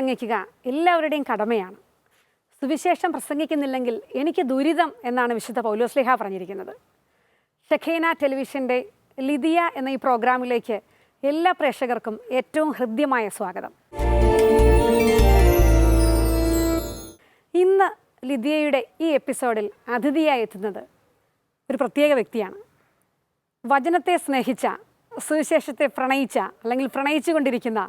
പ്രസംഗിക്കുക എല്ലാവരുടെയും കടമയാണ്. സുവിശേഷം പ്രസംഗിക്കുന്നില്ലെങ്കിൽ എനിക്ക് ദുരിതം എന്നാണ് വിശുദ്ധ പൗലോസ്ലിഹ പറഞ്ഞിരിക്കുന്നത്. ഷഖേന ടെലിവിഷന്റെ ലിതിയ എന്ന ഈ പ്രോഗ്രാമിലേക്ക് എല്ലാ പ്രേക്ഷകർക്കും ഏറ്റവും ഹൃദ്യമായ സ്വാഗതം. ഇന്ന് ലിതിയയുടെ ഈ എപ്പിസോഡിൽ അതിഥിയായി എത്തുന്നത് ഒരു പ്രത്യേക വ്യക്തിയാണ്. വചനത്തെ സ്നേഹിച്ച സുവിശേഷത്തെ പ്രണയിച്ച അല്ലെങ്കിൽ പ്രണയിച്ചു കൊണ്ടിരിക്കുന്ന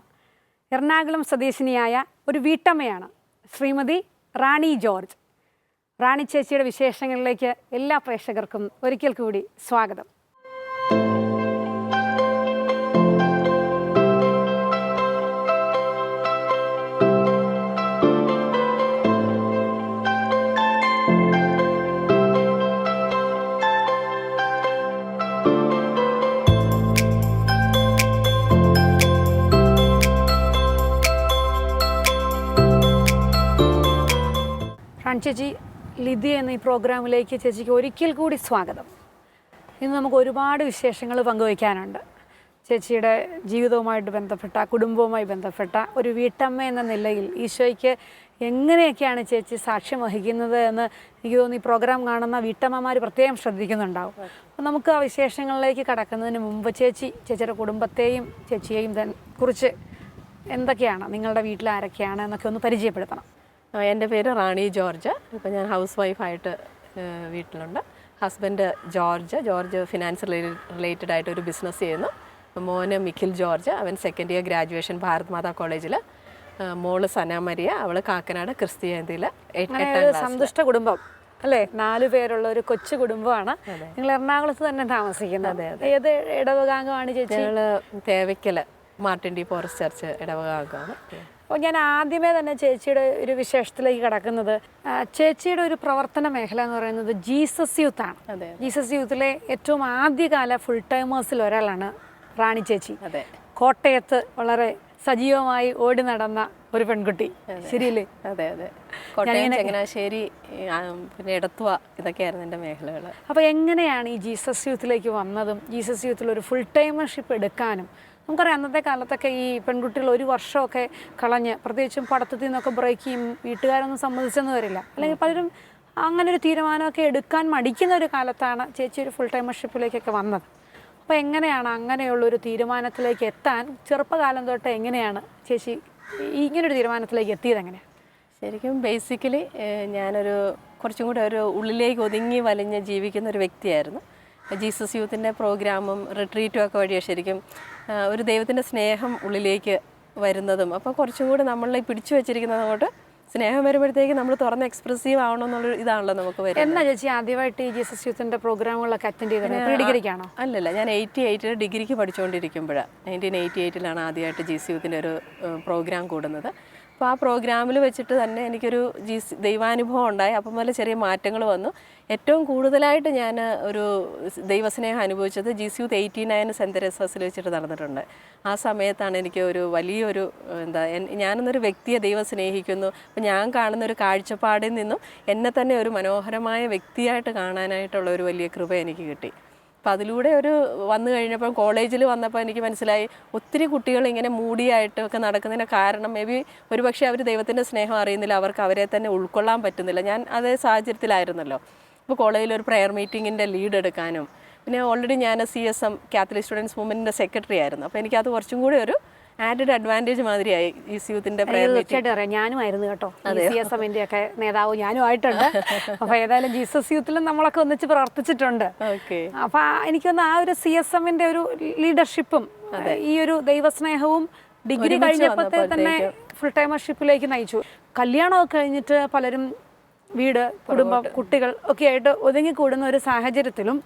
എറണാകുളം സ്വദേശിനിയായ ഒരു വീട്ടമ്മയാണ് ശ്രീമതി റാണി ജോർജ്. റാണി ചേച്ചിയുടെ വിശേഷങ്ങളിലേക്ക് എല്ലാ പ്രേക്ഷകർക്കും ഒരിക്കൽ കൂടി സ്വാഗതം. ചേച്ചി ലിതി എന്ന ഈ പ്രോഗ്രാമിലേക്ക് ചേച്ചിക്ക് ഒരിക്കൽ കൂടി സ്വാഗതം. ഇന്ന് നമുക്ക് ഒരുപാട് വിശേഷങ്ങൾ പങ്കുവയ്ക്കാനുണ്ട്. ചേച്ചിയുടെ ജീവിതവുമായിട്ട് ബന്ധപ്പെട്ട കുടുംബവുമായി ബന്ധപ്പെട്ട ഒരു വീട്ടമ്മ എന്ന നിലയിൽ ഈശോയ്ക്ക് എങ്ങനെയൊക്കെയാണ് ചേച്ചി സാക്ഷ്യം വഹിക്കുന്നത് എന്ന് എനിക്ക് തോന്നുന്നു ഈ പ്രോഗ്രാം കാണുന്ന വീട്ടമ്മമാർ പ്രത്യേകം ശ്രദ്ധിക്കുന്നുണ്ടാവും. അപ്പോൾ നമുക്ക് ആ വിശേഷങ്ങളിലേക്ക് കടക്കുന്നതിന് മുമ്പ് ചേച്ചി ചേച്ചിയുടെ കുടുംബത്തെയും ചേച്ചിയെയും കുറിച്ച് എന്തൊക്കെയാണ് നിങ്ങളുടെ വീട്ടിൽ ആരൊക്കെയാണ് എന്നൊക്കെ ഒന്ന് പരിചയപ്പെടുത്തണം. എന്റെ പേര് റാണി ജോർജ്. ഇപ്പം ഞാൻ ഹൗസ് വൈഫായിട്ട് വീട്ടിലുണ്ട്. Husband George. George finance related ആയിട്ട് ഒരു ബിസിനസ് ചെയ്യുന്നു. മോന് മിഖിൽ ജോർജ്. അവൻ second year graduation Bharat Mata കോളേജിൽ മോൾ സനാമരിയ അവൾ കാക്കനാട് ഒരു സന്തുഷ്ട കുടുംബം അല്ലേ? നാലു പേരുള്ള ഒരു കൊച്ചു കുടുംബമാണ്. നിങ്ങൾ എറണാകുളത്ത് തന്നെ താമസിക്കുന്നത് ഏത് ഇടവകാംഗമാണ് ചേച്ചി? Thevakkal Martin de Forest church ഇടവകാംഗമാണ്. അപ്പോൾ ഞാൻ ആദ്യമേ തന്നെ ചേച്ചിയുടെ ഒരു വിശേഷത്തിലേക്ക് കടക്കുന്നത്. ചേച്ചിയുടെ ഒരു പ്രവർത്തന മേഖല എന്ന് പറയുന്നത് ജീസസ് യൂത്താണ്. ജീസസ് യൂത്തിലെ ഏറ്റവും ആദ്യകാല ഫുൾ ടൈമേഴ്സിൽ ഒരാളാണ് റാണി ചേച്ചി. അതെ. കോട്ടയത്ത് വളരെ സജീവമായി ഓടി നടന്ന ഒരു പെൺകുട്ടി. ശരിയല്ലേ? അതെ അതെ. കോട്ടയം ചങ്ങനാശ്ശേരി പിന്നെ എടത്തുവ ഇതൊക്കെയായിരുന്നു എന്റെ മേഖലകൾ അപ്പോൾ എങ്ങനെയാണ് ഈ ജീസസ് യൂത്തിലേക്ക് വന്നതും ജീസസ് യൂത്തിൽ ഒരു ഫുൾ ടൈമർഷിപ്പ് എടുക്കാനും നമുക്കറിയാം അന്നത്തെ കാലത്തൊക്കെ ഈ പെൺകുട്ടികൾ ഒരു വർഷമൊക്കെ കളഞ്ഞ് പ്രത്യേകിച്ചും പഠിത്തത്തിൽ നിന്നൊക്കെ ബ്രേക്ക് ചെയ്യും വീട്ടുകാരൊന്നും സമ്മതിച്ചെന്ന് വരില്ല. അല്ലെങ്കിൽ പലരും അങ്ങനെ ഒരു തീരുമാനമൊക്കെ എടുക്കാൻ മടിക്കുന്ന ഒരു കാലത്താണ് ചേച്ചി ഒരു ഫുൾ ടൈമർഷിപ്പിലേക്കൊക്കെ വന്നത്. അപ്പോൾ എങ്ങനെയാണ് അങ്ങനെയുള്ള ഒരു തീരുമാനത്തിലേക്ക് എത്താൻ ചെറുപ്പകാലം തൊട്ട് എങ്ങനെയാണ് ചേച്ചി ഇങ്ങനൊരു തീരുമാനത്തിലേക്ക് എത്തിയത് എങ്ങനെയാണ്? ശരിക്കും ബേസിക്കലി ഞാനൊരു കുറച്ചും കൂടെ ഒരു ഉള്ളിലേക്ക് ഒതുങ്ങി വലിഞ്ഞ് ജീവിക്കുന്ന ഒരു വ്യക്തിയായിരുന്നു. ജീസസ് യൂത്തിന്റെ പ്രോഗ്രാമും റിട്രീറ്റും ഒക്കെ വഴിയാണ് ശരിക്കും ഒരു ദൈവത്തിന്റെ സ്നേഹം ഉള്ളിലേക്ക് വരുന്നതും. അപ്പോൾ കുറച്ചും കൂടി നമ്മളെ പിടിച്ചു വെച്ചിരിക്കുന്നത് അങ്ങോട്ട് സ്നേഹം വരുമ്പോഴത്തേക്ക് നമ്മൾ തുറന്ന് എക്സ്പ്രസീവ് ആവണം എന്നുള്ള ഇതാണല്ലോ നമുക്ക് വരുന്നത്. എന്നാ ചേച്ചി ആദ്യമായിട്ട് ഈ ജീസസ് യൂത്തിന്റെ പ്രോഗ്രാമുകളൊക്കെ അറ്റൻഡ് ചെയ്തത്? പ്രീ ഡിഗ്രിക്കാണോ അല്ലല്ല ഞാൻ എയ്റ്റി എയ്റ്റിൽ ഡിഗ്രിക്ക് പഠിച്ചുകൊണ്ടിരിക്കുമ്പോഴാണ് നയന്റീൻ എയ്റ്റി എയ്റ്റിലാണ് ആദ്യമായിട്ട് ജി സി യൂത്തിന്റെ ഒരു പ്രോഗ്രാം കൂടുന്നത്. അപ്പോൾ ആ പ്രോഗ്രാമിൽ വെച്ചിട്ട് തന്നെ എനിക്കൊരു ജീ ദൈവാനുഭവം ഉണ്ടായി. അപ്പം പോലെ ചെറിയ മാറ്റങ്ങൾ വന്നു. ഏറ്റവും കൂടുതലായിട്ട് ഞാൻ ഒരു ദൈവസ്നേഹം അനുഭവിച്ചത് G C youth eighty nine saint വെച്ചിട്ട് നടന്നിട്ടുണ്ട്. ആ സമയത്താണ് എനിക്ക് ഒരു വലിയൊരു എന്താ ഞാനെന്നൊരു വ്യക്തിയെ ദൈവം സ്നേഹിക്കുന്നു അപ്പം ഞാൻ കാണുന്ന ഒരു കാഴ്ചപ്പാടിൽ നിന്നും എന്നെ തന്നെ ഒരു മനോഹരമായ വ്യക്തിയായിട്ട് കാണാനായിട്ടുള്ള ഒരു വലിയ കൃപ എനിക്ക് കിട്ടി. അപ്പം അതിലൂടെ ഒരു വന്നു കഴിഞ്ഞപ്പോൾ കോളേജിൽ വന്നപ്പോൾ എനിക്ക് മനസ്സിലായി ഒത്തിരി കുട്ടികൾ ഇങ്ങനെ മൂടിയായിട്ടൊക്കെ നടക്കുന്നതിന് കാരണം മേ ബി ഒരു പക്ഷേ അവർ ദൈവത്തിന്റെ സ്നേഹം അറിയുന്നില്ല അവർക്ക് അവരെ തന്നെ ഉൾക്കൊള്ളാൻ പറ്റുന്നില്ല. ഞാൻ അതേ സാഹചര്യത്തിലായിരുന്നല്ലോ. അപ്പോൾ കോളേജിൽ ഒരു പ്രെയർ മീറ്റിങ്ങിന്റെ ലീഡ് എടുക്കാനും. പിന്നെ ഓൾറെഡി ഞാൻ C S M Catholic students മൂവ്മെന്റിന്റെ secretary ആയിരുന്നു. അപ്പോൾ എനിക്കത് കുറച്ചും കൂടി ഒരു ആഡഡ് അഡ്വാന്റേജ് മാതിരിയായി ഈ മീറ്റിംഗ് തീർച്ചയായിട്ടും അറിയാം. ഞാനും ആയിരുന്നു കേട്ടോ. സി എസ് എമ്മിന്റെ ഒക്കെ നേതാവ് ഞാനും ആയിട്ടുണ്ട്. അപ്പൊ ഏതായാലും ജീസസ് യൂത്തിലും നമ്മളൊക്കെ ഒന്നിച്ച് പ്രവർത്തിച്ചിട്ടുണ്ട്. അപ്പൊ എനിക്കൊന്ന് ആ ഒരു സി എസ് എമ്മിന്റെ ഒരു ലീഡർഷിപ്പും ഈ ഒരു ദൈവസ്നേഹവും ഡിഗ്രി കഴിഞ്ഞപ്പോഴത്തെ തന്നെ ഫുൾ ടൈമർഷിപ്പിലേക്ക് നയിച്ചു. കല്യാണമൊക്കെ കഴിഞ്ഞിട്ട് പലരും വീട് കുടുംബം കുട്ടികൾ ഒക്കെ ആയിട്ട് ഒതുങ്ങി കൂടുന്ന ഒരു സാഹചര്യത്തിലും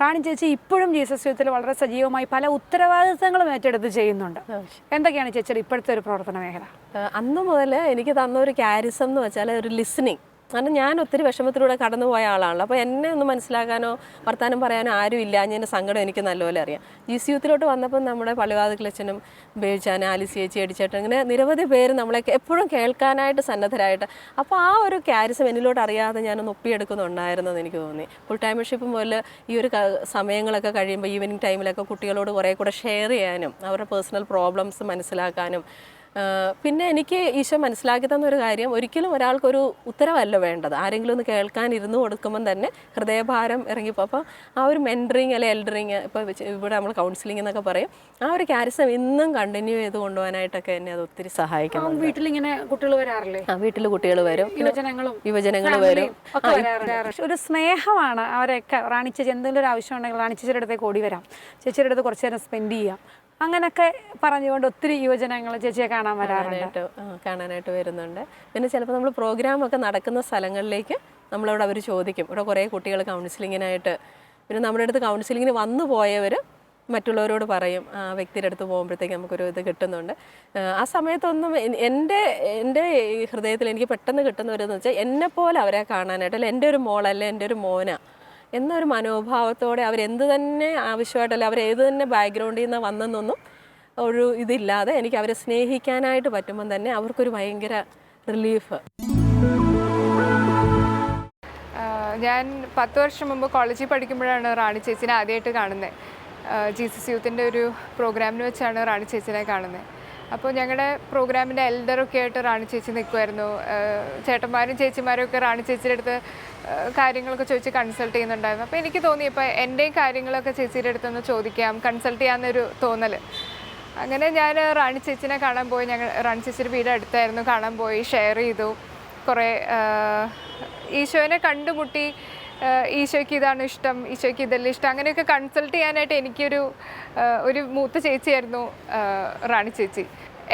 റാണി ചേച്ചി ഇപ്പോഴും ജീസസ് യൂത്തിൽ വളരെ സജീവമായി പല ഉത്തരവാദിത്തങ്ങളും ഏറ്റെടുത്ത് ചെയ്യുന്നുണ്ട്. എന്തൊക്കെയാണ് ചേച്ചിയുടെ ഇപ്പോഴത്തെ ഒരു പ്രവർത്തന മേഖല? അന്ന് മുതൽ എനിക്ക് തന്ന ഒരു കാരിസം എന്ന് വെച്ചാൽ ഒരു ലിസണിങ് കാരണം ഞാൻ ഒത്തിരി വിഷമത്തിലൂടെ കടന്നു പോയ ആളാണല്ലോ. അപ്പോൾ എന്നെ ഒന്ന് മനസ്സിലാക്കാനോ വർത്താനം പറയാനോ ആരും ഇല്ല. ഞാൻ സങ്കടം എനിക്ക് നല്ലപോലെ അറിയാം. ജി സി യൂത്തിലോട്ട് വന്നപ്പോൾ നമ്മുടെ പള്ളിവാതിക്കലച്ചനും ബേച്ചാൻ ആലിസ് ചേച്ചി അടിച്ചേട്ടൻ അങ്ങനെ നിരവധി പേര് നമ്മളെ എപ്പോഴും കേൾക്കാനായിട്ട് സന്നദ്ധരായിട്ട്. അപ്പോൾ ആ ഒരു ക്യാരിസം എന്നിലോട്ട് അറിയാതെ ഞാനൊന്ന് ഒപ്പിയെടുക്കുന്നുണ്ടായിരുന്നെന്ന് എനിക്ക് തോന്നി. ഫുൾ ടൈമർഷിപ്പ് പോലെ ഈ ഒരു സമയങ്ങളൊക്കെ കഴിയുമ്പോൾ ഈവനിങ് ടൈമിലൊക്കെ കുട്ടികളോട് കുറേ കൂടെ ഷെയർ ചെയ്യാനും അവരുടെ പേഴ്സണൽ പ്രോബ്ലംസ് മനസ്സിലാക്കാനും പിന്നെ എനിക്ക് ഈശോ മനസ്സിലാക്കി തന്ന ഒരു കാര്യം ഒരിക്കലും ഒരാൾക്കൊരു ഉത്തരവല്ല വേണ്ടത്. ആരെങ്കിലും ഒന്ന് കേൾക്കാൻ ഇരുന്ന് കൊടുക്കുമ്പം തന്നെ ഹൃദയഭാരം ഇറങ്ങിപ്പോൾ അപ്പോൾ ആ ഒരു മെന്ററിങ് അല്ലെ എൽഡറിങ് ഇപ്പോൾ ഇവിടെ നമ്മൾ കൗൺസിലിംഗ് എന്നൊക്കെ പറയും ആ ഒരു കാരിസം ഇന്നും കണ്ടിന്യൂ ചെയ്ത് കൊണ്ടുപോകാനായിട്ടൊക്കെ എന്നെ അത് ഒത്തിരി സഹായിക്കും വീട്ടിലിങ്ങനെ കുട്ടികൾ വരാറില്ലേ? ആ വീട്ടിൽ കുട്ടികൾ വരും. യുവജനങ്ങളും യുവജനങ്ങൾ വരും. ഒരു സ്നേഹമാണ് അവരൊക്കെ റാണിച്ചേച്ചി എന്തെങ്കിലും ഒരു ആവശ്യം ഉണ്ടെങ്കിൽ റാണിച്ചേച്ചിയുടെ അടുത്തേക്ക് ഓടി വരാം. ചേച്ചിയുടെ അടുത്ത് കുറച്ച് നേരം സ്പെൻഡ് ചെയ്യാം. അങ്ങനൊക്കെ പറഞ്ഞുകൊണ്ട് ഒത്തിരി യുവജനങ്ങൾ ചേച്ചിയെ കാണാൻ വരാറുണ്ട്. കാണാനായിട്ട് വരുന്നുണ്ട്. പിന്നെ ചിലപ്പോൾ നമ്മൾ പ്രോഗ്രാം ഒക്കെ നടക്കുന്ന സ്ഥലങ്ങളിലേക്ക് നമ്മളവിടെ അവർ ചോദിക്കും. ഇവിടെ കുറേ കുട്ടികൾ കൗൺസിലിങ്ങിനായിട്ട് പിന്നെ നമ്മുടെ അടുത്ത് കൗൺസിലിങ്ങിന് വന്നു പോയവർ മറ്റുള്ളവരോട് പറയും ആ വ്യക്തിയുടെ അടുത്ത് പോകുമ്പോഴത്തേക്ക് നമുക്കൊരു ഇത് കിട്ടുന്നുണ്ട്. ആ, ആ സമയത്തൊന്നും എന്റെ എന്റെ ഹൃദയത്തിൽ എനിക്ക് പെട്ടെന്ന് കിട്ടുന്ന ഒരു എന്ന് വെച്ചാൽ എന്നെപ്പോലെ അവരെ കാണാനായിട്ട് അല്ല എന്റെ ഒരു മോളല്ല എന്റെ ഒരു മോന എന്നൊരു മനോഭാവത്തോടെ അവരെന്ത് തന്നെ ആവശ്യമായിട്ടല്ല അവർ ഏത് തന്നെ ബാക്ക്ഗ്രൗണ്ടിൽ നിന്ന് വന്നെന്നൊന്നും ഒരു ഇതില്ലാതെ എനിക്ക് അവരെ സ്നേഹിക്കാനായിട്ട് പറ്റുമ്പം തന്നെ അവർക്കൊരു ഭയങ്കര റിലീഫ് ഞാൻ പത്ത് വർഷം മുമ്പ് കോളേജിൽ പഠിക്കുമ്പോഴാണ് റാണി ചേച്ചിനെ ആദ്യമായിട്ട് കാണുന്നത് ജീസസ് യൂത്തിന്റെ ഒരു പ്രോഗ്രാമിന് വെച്ചാണ് റാണി ചേച്ചിനെ കാണുന്നത് അപ്പോൾ ഞങ്ങളുടെ പ്രോഗ്രാമിന്റെ എൽഡറൊക്കെ ആയിട്ട് റാണി ചേച്ചി നിൽക്കുമായിരുന്നു ചേട്ടന്മാരും ചേച്ചിമാരും ഒക്കെ റാണി ചേച്ചിയുടെ അടുത്ത് കാര്യങ്ങളൊക്കെ ചോദിച്ച് കൺസൾട്ട് ചെയ്യുന്നുണ്ടായിരുന്നു. അപ്പോൾ എനിക്ക് തോന്നി ഇപ്പോൾ എന്റെയും കാര്യങ്ങളൊക്കെ ചേച്ചിയുടെ അടുത്തൊന്ന് ചോദിക്കാം കൺസൾട്ട് ചെയ്യാമെന്നൊരു തോന്നൽ അങ്ങനെ ഞാൻ റാണി ചേച്ചിനെ കാണാൻ പോയി. ഞങ്ങൾ റാണി ചേച്ചിയുടെ വീട് അടുത്തായിരുന്നു. കാണാൻ പോയി ഷെയർ ചെയ്തു. കുറേ ഈശോനെ കണ്ടുമുട്ടി ഈശോയ്ക്ക് ഇതാണ് ഇഷ്ടം ഈശോയ്ക്ക് ഇതല്ല ഇഷ്ടം. അങ്ങനെയൊക്കെ കൺസൾട്ട് ചെയ്യാനായിട്ട് എനിക്കൊരു ഒരു മൂത്ത ചേച്ചിയായിരുന്നു റാണി ചേച്ചി.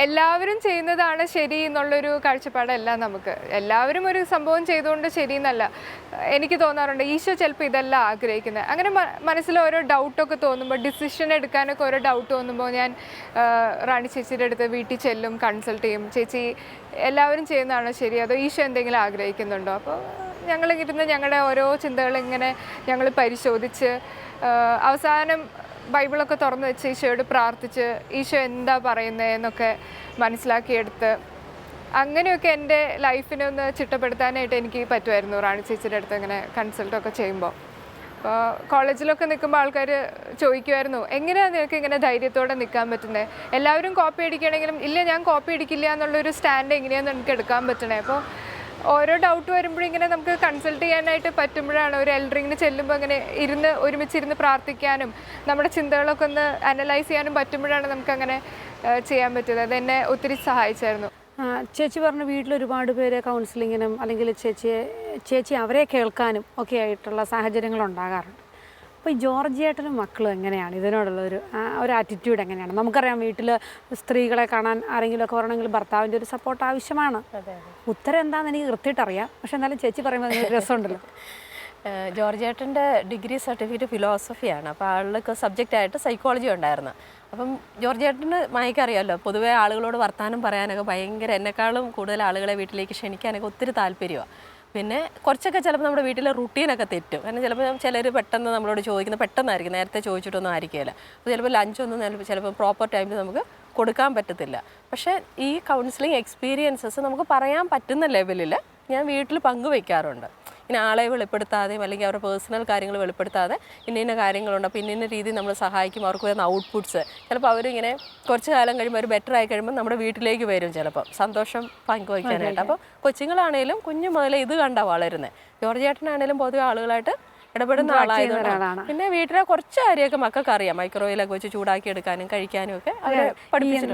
എല്ലാവരും ചെയ്യുന്നതാണ് ശരി എന്നുള്ളൊരു കാഴ്ചപ്പാടല്ല നമുക്ക്. എല്ലാവരും ഒരു സംഭവം ചെയ്തുകൊണ്ട് ശരി എന്നല്ല എനിക്ക് തോന്നാറുണ്ട് ഈശോ ചിലപ്പോൾ ഇതല്ല ആഗ്രഹിക്കുന്നത് അങ്ങനെ മനസ്സിൽ ഓരോ ഡൗട്ടൊക്കെ തോന്നുമ്പോൾ ഡിസിഷൻ എടുക്കാനൊക്കെ ഓരോ ഡൗട്ട് തോന്നുമ്പോൾ ഞാൻ റാണി ചേച്ചിയുടെ അടുത്ത് വീട്ടിൽ ചെല്ലും കൺസൾട്ട് ചെയ്യും. ചേച്ചി എല്ലാവരും ചെയ്യുന്നതാണോ ശരി അതോ ഈശോ എന്തെങ്കിലും ആഗ്രഹിക്കുന്നുണ്ടോ? അപ്പോൾ ഞങ്ങൾ ഇരുന്ന് ഞങ്ങളുടെ ഓരോ ചിന്തകൾ ഇങ്ങനെ ഞങ്ങൾ പരിശോധിച്ച് അവസാനം ബൈബിളൊക്കെ തുറന്ന് വെച്ച് ഈശോയോട് പ്രാർത്ഥിച്ച് ഈശോ എന്താ പറയുന്നതെന്നൊക്കെ മനസ്സിലാക്കിയെടുത്ത് അങ്ങനെയൊക്കെ എന്റെ ലൈഫിനെ ഒന്ന് ചിട്ടപ്പെടുത്താനായിട്ട് എനിക്ക് പറ്റുമായിരുന്നു റാണി ചേച്ചിയുടെ അടുത്ത് ഇങ്ങനെ കൺസൾട്ടൊക്കെ ചെയ്യുമ്പോൾ. അപ്പോൾ കോളേജിലൊക്കെ നിൽക്കുമ്പോൾ ആൾക്കാർ ചോദിക്കുമായിരുന്നു എങ്ങനെയാണ് നിങ്ങൾക്ക് ഇങ്ങനെ ധൈര്യത്തോടെ നിൽക്കാൻ പറ്റുന്നത് എല്ലാവരും കോപ്പി അടിക്കണമെങ്കിലും ഇല്ല ഞാൻ കോപ്പി അടിക്കില്ല എന്നുള്ളൊരു സ്റ്റാൻഡ് എങ്ങനെയാണ് എനിക്ക് എടുക്കാൻ പറ്റണേ? അപ്പോൾ ഓരോ ഡൗട്ട് വരുമ്പോഴും ഇങ്ങനെ നമുക്ക് കൺസൾട്ട് ചെയ്യാനായിട്ട് പറ്റുമ്പോഴാണ് ഒരു എൽഡറിങ്ങിന് ചെല്ലുമ്പോൾ അങ്ങനെ ഇരുന്ന് ഒരുമിച്ചിരുന്ന് പ്രാർത്ഥിക്കാനും നമ്മുടെ ചിന്തകളൊക്കെ ഒന്ന് അനലൈസ് ചെയ്യാനും പറ്റുമ്പോഴാണ് നമുക്കങ്ങനെ ചെയ്യാൻ പറ്റുന്നത്. അത് എന്നെ ഒത്തിരി സഹായിച്ചായിരുന്നു. ചേച്ചി പറഞ്ഞ വീട്ടിൽ ഒരുപാട് പേര് കൗൺസിലിങ്ങിനും അല്ലെങ്കിൽ ചേച്ചിയെ ചേച്ചി അവരെ കേൾക്കാനും ഒക്കെ ആയിട്ടുള്ള സാഹചര്യങ്ങൾ ഉണ്ടാകാറുണ്ട്. അപ്പോൾ ഈ ജോർജിയേട്ടനും മക്കളും എങ്ങനെയാണ്? ഇതിനോടുള്ള ഒരു ഒരു ആറ്റിറ്റ്യൂഡ് എങ്ങനെയാണ്? നമുക്കറിയാം വീട്ടിൽ സ്ത്രീകളെ കാണാൻ ആരെങ്കിലുമൊക്കെ വരണമെങ്കിൽ ഭർത്താവിന്റെ ഒരു സപ്പോർട്ട് ആവശ്യമാണ്. ഉത്തരം എന്താണെന്ന് എനിക്ക് കൃത്യമായിട്ട് അറിയാം. പക്ഷെ എന്നാലും ചേച്ചി പറയുമ്പോൾ രസമുണ്ടല്ലോ. ഏഹ് ജോർജ് ഏട്ടന്റെ ഡിഗ്രി സർട്ടിഫിക്കറ്റ് ഫിലോസഫിയാണ്. അപ്പോൾ ആളുകൾക്ക് സബ്ജക്റ്റായിട്ട് സൈക്കോളജി ഉണ്ടായിരുന്നു. അപ്പം ജോർജ് ഏട്ടന് മായിക്കറിയാമല്ലോ പൊതുവേ ആളുകളോട് വർത്താനം പറയാനൊക്കെ ഭയങ്കര എന്നെക്കാളും കൂടുതൽ ആളുകളെ വീട്ടിലേക്ക് ക്ഷണിക്കാനൊക്കെ ഒത്തിരി താല്പര്യമാണ് പിന്നെ കുറച്ചൊക്കെ ചിലപ്പോൾ നമ്മുടെ വീട്ടിലെ റുട്ടീനൊക്കെ തെറ്റും. കാരണം ചിലപ്പോൾ ചിലർ പെട്ടെന്ന് നമ്മളോട് ചോദിക്കുന്നത് പെട്ടെന്നായിരിക്കും. നേരത്തെ ചോദിച്ചിട്ടൊന്നും ആയിരിക്കില്ല അപ്പോൾ ചിലപ്പോൾ ലഞ്ചൊന്നും ചിലപ്പോൾ പ്രോപ്പർ ടൈമിൽ നമുക്ക് കൊടുക്കാൻ പറ്റത്തില്ല. പക്ഷേ ഈ കൗൺസിലിംഗ് എക്സ്പീരിയൻസസ് നമുക്ക് പറയാൻ പറ്റുന്ന ലെവലിൽ ഞാൻ വീട്ടിൽ പങ്കുവെക്കാറുണ്ട്. ഇനി ആളെ വെളിപ്പെടുത്താതെയും അല്ലെങ്കിൽ അവരുടെ പേഴ്സണൽ കാര്യങ്ങൾ വെളിപ്പെടുത്താതെ ഇന്ന ഇന്ന കാര്യങ്ങളുണ്ട്. അപ്പോൾ ഇന്ന ഇന്ന രീതിയിൽ നമ്മൾ സഹായിക്കും. അവർക്ക് വരുന്ന ഔട്ട്പുട്ട്സ് ചിലപ്പോൾ അവരിങ്ങനെ കുറച്ച് കാലം കഴിയുമ്പോൾ അവർ ബെറ്റർ ആയി കഴിയുമ്പോൾ നമ്മുടെ വീട്ടിലേക്ക് വരും ചിലപ്പം. സന്തോഷം പങ്കുവയ്ക്കാനായിട്ട് അപ്പോൾ കൊച്ചുങ്ങളാണേലും കുഞ്ഞു മുതലേ ഇത് കണ്ടാണ് വളരുന്നത് ജോർജ് ചേട്ടനാണേലും പൊതുവെ ആളുകളായിട്ട് ഇടപെടുന്ന ആളായതുകൊണ്ടാണ്. പിന്നെ വീട്ടിലെ കുറച്ച് കാര്യമൊക്കെ മക്കൾക്ക് അറിയാം. മൈക്രോവേവിലൊക്കെ വെച്ച് ചൂടാക്കി എടുക്കാനും കഴിക്കാനും ഒക്കെ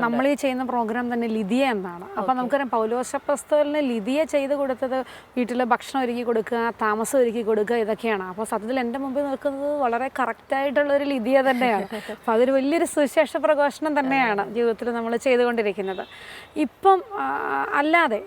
നമ്മൾ ഈ ചെയ്യുന്ന പ്രോഗ്രാം തന്നെ ലിതിയ എന്നാണ്. അപ്പം നമുക്കറിയാം പൗലോസപ്പസ്തലിന് ലിതിയ ചെയ്ത് കൊടുത്തത് വീട്ടിൽ ഭക്ഷണം ഒരുക്കി കൊടുക്കുക താമസം ഒരുക്കി കൊടുക്കുക ഇതൊക്കെയാണ്. അപ്പോൾ സത്യത്തിൽ എന്റെ മുമ്പിൽ നിൽക്കുന്നത് വളരെ കറക്റ്റായിട്ടുള്ള ഒരു ലിതിയ തന്നെയാണ്. അപ്പോൾ അതൊരു വലിയൊരു സുവിശേഷ പ്രഘോഷണം തന്നെയാണ് ജീവിതത്തിൽ നമ്മൾ ചെയ്തുകൊണ്ടിരിക്കുന്നത്. ഇപ്പം അല്ലാതെ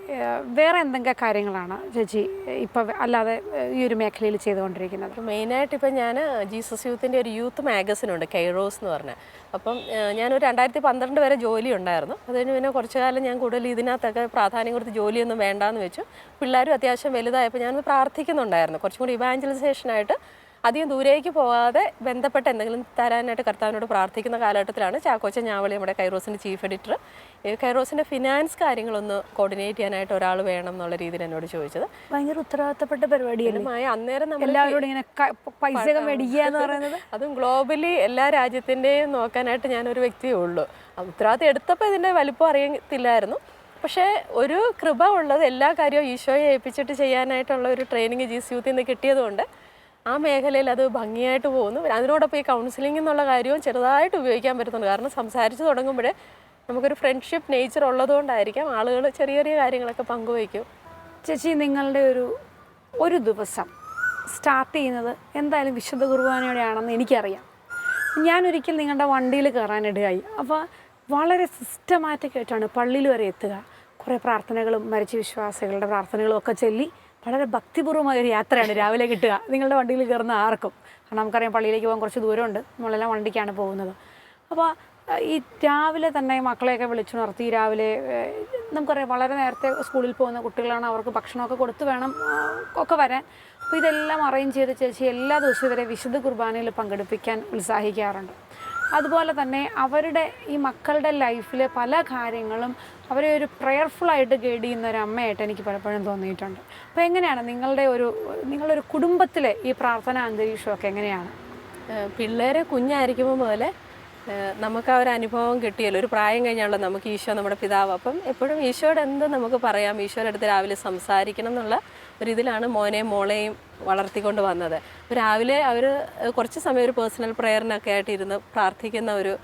വേറെ എന്തെങ്കിലും കാര്യങ്ങളാണ് ചേച്ചി ഇപ്പം അല്ലാതെ ഈ ഒരു മേഖലയിൽ ചെയ്തുകൊണ്ടിരിക്കുന്നത്? മെയിനായിട്ട് ഇപ്പം ഞാൻ ജീസസ് യൂത്തിന്റെ ഒരു യൂത്ത് മാഗസിനുണ്ട് കെയ്റോസ് എന്ന് പറഞ്ഞാൽ അപ്പം ഞാനൊരു രണ്ടായിരത്തി പന്ത്രണ്ട് വരെ ജോലി ഉണ്ടായിരുന്നു. അതിന് പിന്നെ കുറച്ച് കാലം ഞാൻ കൂടുതൽ ഇതിനകത്തൊക്കെ പ്രാധാന്യം കൊടുത്ത് ജോലിയൊന്നും വേണ്ടാന്ന് വെച്ചു. പിള്ളേരും അത്യാവശ്യം വലുതായപ്പോൾ ഞാൻ പ്രാർത്ഥിക്കുന്നുണ്ടായിരുന്നു. കുറച്ചും കൂടി ഇവാഞ്ചലൈസേഷനായിട്ട് അധികം ദൂരേക്ക് പോകാതെ ബന്ധപ്പെട്ട എന്തെങ്കിലും തരാനായിട്ട് കർത്താവിനോട് പ്രാർത്ഥിക്കുന്ന കാലഘട്ടത്തിലാണ് ചാക്കോച്ച ഞാവളി നമ്മുടെ കൈറോസിന്റെ ചീഫ് എഡിറ്റർ കൈറോസിന്റെ ഫിനാൻസ് കാര്യങ്ങളൊന്ന് കോർഡിനേറ്റ് ചെയ്യാനായിട്ട് ഒരാൾ വേണം എന്നുള്ള രീതിയിൽ എന്നോട് ചോദിച്ചത്. ഭയങ്കര ഉത്തരവാദിത്തപ്പെട്ട പരിപാടിയല്ലേ? അന്നേരം നമ്മൾ എല്ലാവരോടും ഇങ്ങനെ മേടിക്കുക എന്ന് പറയുന്നത്? അതും ഗ്ലോബലി എല്ലാ രാജ്യത്തിന്റെയും നോക്കാനായിട്ട് ഞാനൊരു വ്യക്തിയേ ഉള്ളൂ. ഉത്തരവാദിത്തം എടുത്തപ്പോൾ ഇതിന്റെ വലിപ്പം അറിയത്തില്ലായിരുന്നു. പക്ഷേ ഒരു കൃപ ഉള്ളത് എല്ലാ കാര്യവും ഈശോയെ ഏൽപ്പിച്ചിട്ട് ചെയ്യാനായിട്ടുള്ള ഒരു ട്രെയിനിങ് ജി സി യൂത്തിൽ നിന്ന് കിട്ടിയതുകൊണ്ട് ആ മേഖലയിൽ അത് ഭംഗിയായിട്ട് പോകുന്നു. അതിനോടൊപ്പം ഈ കൗൺസിലിംഗ് എന്നുള്ള കാര്യവും ചെറുതായിട്ട് ഉപയോഗിക്കാൻ പറ്റുന്നുണ്ട്. കാരണം സംസാരിച്ച് തുടങ്ങുമ്പോഴേ നമുക്കൊരു ഫ്രണ്ട്ഷിപ്പ് നേച്ചർ ഉള്ളതുകൊണ്ടായിരിക്കാം ആളുകൾ ചെറിയ ചെറിയ കാര്യങ്ങളൊക്കെ പങ്കുവയ്ക്കും. ചേച്ചി നിങ്ങളുടെ ഒരു ഒരു ദിവസം സ്റ്റാർട്ട് ചെയ്യുന്നത് എന്തായാലും വിശുദ്ധ കുർബാനയോടെയാണെന്ന് എനിക്കറിയാം. ഞാനൊരിക്കൽ നിങ്ങളുടെ വണ്ടിയിൽ കയറാനിടയായി. അപ്പോൾ വളരെ സിസ്റ്റമാറ്റിക് ആയിട്ടാണ് പള്ളിയിൽ വരെ എത്തുക. കുറേ പ്രാർത്ഥനകളും മരിച്ച വിശ്വാസികളുടെ പ്രാർത്ഥനകളും ഒക്കെ ചൊല്ലി വളരെ ഭക്തിപൂർവമായ ഒരു യാത്രയാണ് രാവിലെ കിട്ടുക. നിങ്ങളുടെ വണ്ടിയിൽ കയറുന്ന ആർക്കും. കാരണം നമുക്കറിയാം പള്ളിയിലേക്ക് പോകാൻ കുറച്ച് ദൂരമുണ്ട്. നമ്മളെല്ലാം വണ്ടിക്കാണ് പോകുന്നത്. അപ്പോൾ ഈ രാവിലെ തന്നെ മക്കളെയൊക്കെ വിളിച്ചു നിർത്തി രാവിലെ നമുക്കറിയാം വളരെ നേരത്തെ സ്കൂളിൽ പോകുന്ന കുട്ടികളാണ് അവർക്ക് ഭക്ഷണമൊക്കെ കൊടുത്തു വേണം ഒക്കെ വരാൻ. അപ്പോൾ ഇതെല്ലാം അറേഞ്ച് ചെയ്ത് ചേച്ചി എല്ലാ ദിവസവും ഇവരെ വിശുദ്ധ കുർബാനയിൽ പങ്കെടുപ്പിക്കാൻ ഉത്സാഹിക്കാറുണ്ട്. അതുപോലെ തന്നെ അവരുടെ ഈ മക്കളുടെ ലൈഫിൽ പല കാര്യങ്ങളും അവരെ ഒരു പ്രെയർഫുള്ളായിട്ട് ഗൈഡ് ചെയ്യുന്ന ഒരു അമ്മയായിട്ട് എനിക്ക് പലപ്പോഴും തോന്നിയിട്ടുണ്ട്. അപ്പോൾ എങ്ങനെയാണ് നിങ്ങളുടെ ഒരു നിങ്ങളുടെ ഒരു കുടുംബത്തിലെ ഈ പ്രാർത്ഥന അന്തരീക്ഷമൊക്കെ എങ്ങനെയാണ്? പിള്ളേരെ കുഞ്ഞായിരിക്കുമ്പോൾ മുതലേ നമുക്ക് ആ ഒരു അനുഭവം കിട്ടിയല്ലോ. ഒരു പ്രായം കഴിഞ്ഞാണല്ലോ നമുക്ക് ഈശോ നമ്മുടെ പിതാവ്. അപ്പം എപ്പോഴും ഈശോയുടെ എന്ത് നമുക്ക് പറയാം? ഈശോയുടെ അടുത്ത് രാവിലെ സംസാരിക്കണം എന്നുള്ള ഒരു ഇതിലാണ് മോനെയും മോളെയും വളർത്തിക്കൊണ്ട് വന്നത്. രാവിലെ അവർ കുറച്ച് സമയം ഒരു പേഴ്സണൽ പ്രെയറിനൊക്കെ ആയിട്ട് ഇരുന്ന് പ്രാർത്ഥിക്കുന്ന ഒരു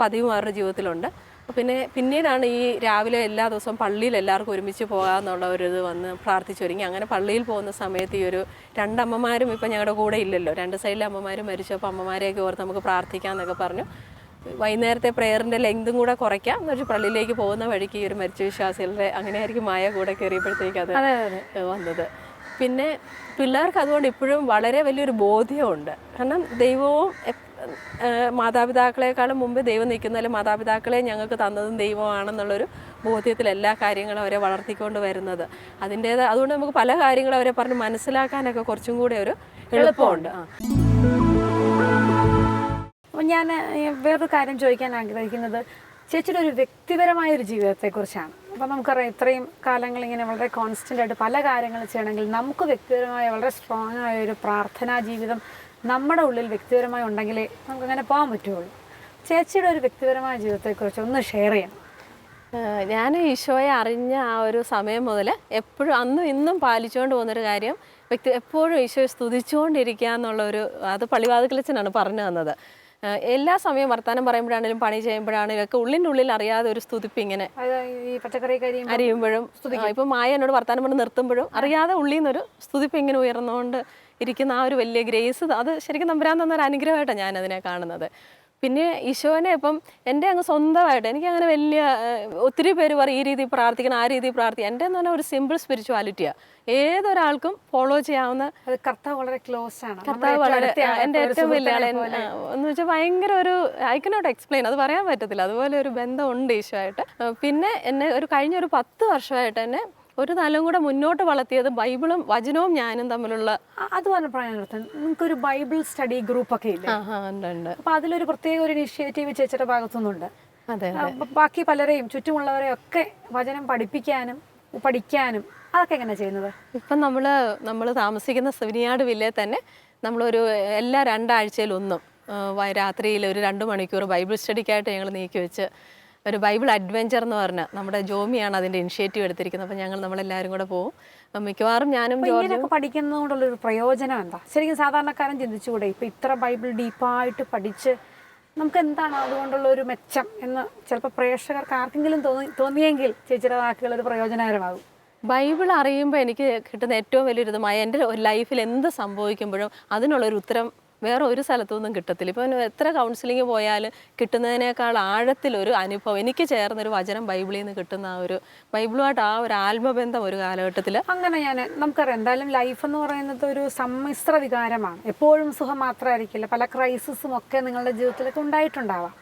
പതിവും അവരുടെ ജീവിതത്തിലുണ്ട്. പിന്നെ പിന്നീടാണ് ഈ രാവിലെ എല്ലാ ദിവസവും പള്ളിയിൽ എല്ലാവർക്കും ഒരുമിച്ച് പോകാമെന്നുള്ള ഒരു ഇത് വന്ന് പ്രാർത്ഥിച്ചൊരുങ്ങി അങ്ങനെ പള്ളിയിൽ പോകുന്ന സമയത്ത് ഈ ഒരു രണ്ടമ്മമാരും ഇപ്പം ഞങ്ങളുടെ കൂടെ ഇല്ലല്ലോ. രണ്ട് സൈഡിലെ അമ്മമാരും മരിച്ചപ്പോൾ അമ്മമാരെയൊക്കെ ഓർത്ത് നമുക്ക് പ്രാർത്ഥിക്കാമെന്നൊക്കെ പറഞ്ഞു. വൈകുന്നേരത്തെ പ്രെയറിന്റെ ലെങ്തും കൂടെ കുറയ്ക്കാം. എന്ന് വെച്ചാൽ പള്ളിയിലേക്ക് പോകുന്ന വഴിക്ക് ഈ ഒരു മരിച്ച വിശ്വാസികളുടെ അങ്ങനെയായിരിക്കും മായ കൂടെ കയറിയപ്പോഴത്തേക്ക് അത് വന്നത്. പിന്നെ പിള്ളേർക്ക് അതുകൊണ്ട് ഇപ്പോഴും വളരെ വലിയൊരു ബോധ്യമുണ്ട്. കാരണം ദൈവവും മാതാപിതാക്കളെക്കാളും മുമ്പ് ദൈവം നിൽക്കുന്നതിൽ മാതാപിതാക്കളെ ഞങ്ങൾക്ക് തന്നതും ദൈവമാണെന്നുള്ളൊരു ബോധ്യത്തിൽ എല്ലാ കാര്യങ്ങളും അവരെ വളർത്തിക്കൊണ്ട് വരുന്നത്. അതിന്റേത് അതുകൊണ്ട് നമുക്ക് പല കാര്യങ്ങളും അവരെ പറഞ്ഞ് മനസ്സിലാക്കാനൊക്കെ കുറച്ചും കൂടെ ഒരു എളുപ്പമുണ്ട്. ആ. അപ്പം ഞാൻ വേറൊരു കാര്യം ചോദിക്കാൻ ആഗ്രഹിക്കുന്നത്. ചേച്ചിയുടെ ഒരു വ്യക്തിപരമായ ഒരു ജീവിതത്തെക്കുറിച്ചാണ്. അപ്പം നമുക്കറിയാം ഇത്രയും കാലങ്ങൾ ഇങ്ങനെ വളരെ കോൺസ്റ്റന്റ് ആയിട്ട് പല കാര്യങ്ങൾ ചെയ്യണമെങ്കിൽ നമുക്ക് വ്യക്തിപരമായ വളരെ സ്ട്രോങ് ആയ ഒരു പ്രാർത്ഥനാ ജീവിതം നമ്മുടെ ഉള്ളിൽ വ്യക്തിപരമായി ഉണ്ടെങ്കിലേ നമുക്ക് അങ്ങനെ പോകാൻ പറ്റുള്ളൂ. ചേച്ചിയുടെ ഒരു വ്യക്തിപരമായ ജീവിതത്തെക്കുറിച്ച് ഒന്ന് ഷെയർ ചെയ്യണം. ഞാൻ ഈശോയെ അറിഞ്ഞ ആ ഒരു സമയം മുതൽ എപ്പോഴും അന്നും ഇന്നും പാലിച്ചുകൊണ്ട് പോകുന്നൊരു കാര്യം വ്യക്തി എപ്പോഴും ഈശോയെ സ്തുതിച്ചുകൊണ്ടിരിക്കുക എന്നുള്ളൊരു അത് പള്ളിവാതിക്കലച്ചനാണ് പറഞ്ഞു തന്നത്. എല്ലാ സമയം വർത്തമാനം പറയുമ്പോഴാണെങ്കിലും പണി ചെയ്യുമ്പോഴാണെങ്കിലും ഒക്കെ ഉള്ളിന്റെ ഉള്ളിൽ അറിയാതെ ഒരു സ്തുതിപ്പ് ഇങ്ങനെ ഈ പച്ചക്കറി അരിയുമ്പോഴും ഇപ്പം മായ എന്നോട് വർത്തമാനം പറഞ്ഞ് നിർത്തുമ്പോഴും അറിയാതെ ഉള്ളിൽ നിന്നൊരു സ്തുതിപ്പ് ഇങ്ങനെ ഉയർന്നുകൊണ്ട് ഇരിക്കുന്ന ആ ഒരു വലിയ ഗ്രേസ് അത് ശരിക്കും നമ്പരാൻ തന്ന തന്നൊരു അനുഗ്രഹമായിട്ടാണ് ഞാൻ അതിനെ കാണുന്നത്. പിന്നെ ഈശോനെ ഇപ്പം എന്റെ അങ്ങ് സ്വന്തമായിട്ട് എനിക്ക് അങ്ങനെ വലിയ ഒത്തിരി പേര് പറയും ഈ രീതിയിൽ പ്രാർത്ഥിക്കണം ആ രീതിയിൽ പ്രാർത്ഥിക്കുക എന്റെ എന്ന് പറഞ്ഞാൽ ഒരു സിമ്പിൾ സ്പിരിച്വാലിറ്റിയാണ് ഏതൊരാൾക്കും ഫോളോ ചെയ്യാവുന്ന കർത്താവ് വളരെ ക്ലോസ് ആണ്. കർത്താവ് വളരെ എന്റെ ഏറ്റവും വലിയ. എന്ന് വെച്ചാൽ ഭയങ്കര ഒരു ഐ കനോട്ട് എക്സ്പ്ലെയിൻ അത് പറയാൻ പറ്റത്തില്ല. അതുപോലെ ഒരു ബന്ധമുണ്ട് ഈശോ ആയിട്ട് പിന്നെ എന്നെ ഒരു കഴിഞ്ഞ ഒരു പത്ത് വർഷമായിട്ട് എന്നെ ഒരു തലം കൂടെ മുന്നോട്ട് വളർത്തിയത് ബൈബിളും വചനവും ഞാനും തമ്മിലുള്ള അതുപോലെ അത് പറഞ്ഞപ്പോഴാണ് നിങ്ങൾക്കൊരു ബൈബിൾ സ്റ്റഡി ഗ്രൂപ്പ് ഒക്കെ ഇല്ലേ അപ്പൊ അതിലൊരു പ്രത്യേക ഒരു ഇനിഷ്യേറ്റീവ് ചേച്ചിയുടെ ഭാഗത്തുനിന്നുണ്ട്. അതെ ബാക്കി പലരെയും ചുറ്റുമുള്ളവരെ ഒക്കെ വചനം പഠിപ്പിക്കാനും പഠിക്കാനും അതൊക്കെ എങ്ങനെ ചെയ്യുന്നത്? ഇപ്പം നമ്മൾ നമ്മൾ താമസിക്കുന്ന സെവനിയാട് വില്ലേ തന്നെ നമ്മളൊരു എല്ലാ രണ്ടാഴ്ചയിലൊന്നും രാത്രിയിൽ ഒരു രണ്ട് മണിക്കൂർ ബൈബിൾ സ്റ്റഡിക്കായിട്ട് ഞങ്ങൾ നീക്കി വെച്ച് ഒരു ബൈബിൾ അഡ്വഞ്ചർ എന്ന് പറഞ്ഞ നമ്മുടെ ജോമിയാണ് അതിന്റെ ഇനിഷ്യേറ്റീവ് എടുത്തിരിക്കുന്നത്. അപ്പം ഞങ്ങൾ നമ്മളെല്ലാവരും കൂടെ പോകും മിക്കവാറും ഞാനും ജോർജും പഠിക്കുന്നതുകൊണ്ടുള്ള പഠിക്കുന്നത് കൊണ്ടുള്ള ഒരു പ്രയോജനം എന്താ? ശരിക്കും സാധാരണക്കാരൻ ചിന്തിച്ചുകൂടെ ഇപ്പൊ ഇത്ര ബൈബിൾ ഡീപ്പായിട്ട് പഠിച്ച് നമുക്ക് എന്താണ് അതുകൊണ്ടുള്ള ഒരു മെച്ചം എന്ന് ചിലപ്പോൾ പ്രേക്ഷകർക്ക് ആർക്കെങ്കിലും തോന്നി തോന്നിയെങ്കിൽ ചേച്ചിയുടെ വാക്കുകൾ ഒരു പ്രയോജനകരമാകും. ബൈബിൾ അറിയുമ്പോൾ എനിക്ക് കിട്ടുന്ന ഏറ്റവും വലിയൊരു ഇതുമായ എന്റെ ലൈഫിൽ എന്ത് സംഭവിക്കുമ്പോഴും അതിനുള്ളൊരു ഉത്തരം വേറെ ഒരു സ്ഥലത്തുനിന്നും കിട്ടത്തില്ല. ഇപ്പം എത്ര കൗൺസിലിംഗ് പോയാലും കിട്ടുന്നതിനേക്കാൾ ആഴത്തിലൊരു അനുഭവം. എനിക്ക് ചേർന്നൊരു വചനം ബൈബിളിൽ നിന്ന് കിട്ടുന്ന ആ ഒരു ബൈബിളുമായിട്ട് ആ ഒരു ആത്മബന്ധം ഒരു കാലഘട്ടത്തിൽ അങ്ങനെ ഞാൻ നമുക്കറിയാം. എന്തായാലും ലൈഫ് എന്ന് പറയുന്നത് ഒരു സമ്മിശ്ര വികാരമാണ്. എപ്പോഴും സുഖം മാത്രമായിരിക്കില്ല. പല ക്രൈസിസും ഒക്കെ നിങ്ങളുടെ ജീവിതത്തിലൊക്കെ ഉണ്ടായിട്ടുണ്ടാവാം.